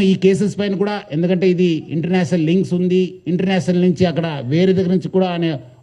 ఈ కేసెస్ పైన కూడా ఎందుకంటే ఇది ఇంటర్నేషనల్ లింక్స్ ఉంది ఇంటర్నేషనల్ నుంచి అక్కడ వేరే దగ్గర నుంచి కూడా అనే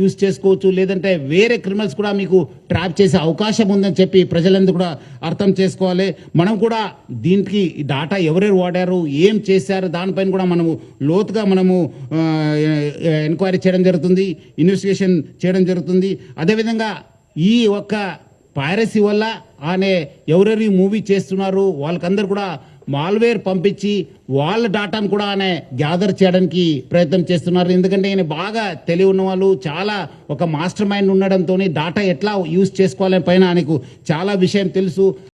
యూస్ చేసుకోవచ్చు లేదంటే వేరే క్రిమినల్స్ కూడా మీకు ట్రాప్ చేసే అవకాశం ఉందని చెప్పి ప్రజలందరూ కూడా అర్థం చేసుకోవాలి. మనం కూడా దీనికి డాటా ఎవరెవరు వాడారు ఏం చేశారు దానిపైన కూడా మనము లోతుగా మనము ఎంక్వైరీ చేయడం జరుగుతుంది ఇన్వెస్టిగేషన్ చేయడం జరుగుతుంది. అదేవిధంగా ఈ ఒక్క పైరసీ వల్ల ఆనే ఎవరెవరి మూవీ చేస్తున్నారు వాళ్ళకందరూ కూడా మాల్వేర్ పంపించి వాళ్ళ డాటాను కూడా ఆయన గ్యాదర్ చేయడానికి ప్రయత్నం చేస్తున్నారు. ఎందుకంటే ఈయన బాగా తెలివి ఉన్న వాళ్ళు చాలా ఒక మాస్టర్ మైండ్ ఉండడంతో డాటా ఎట్లా యూజ్ చేసుకోవాలని పైన ఆయనకు చాలా విషయం తెలుసు.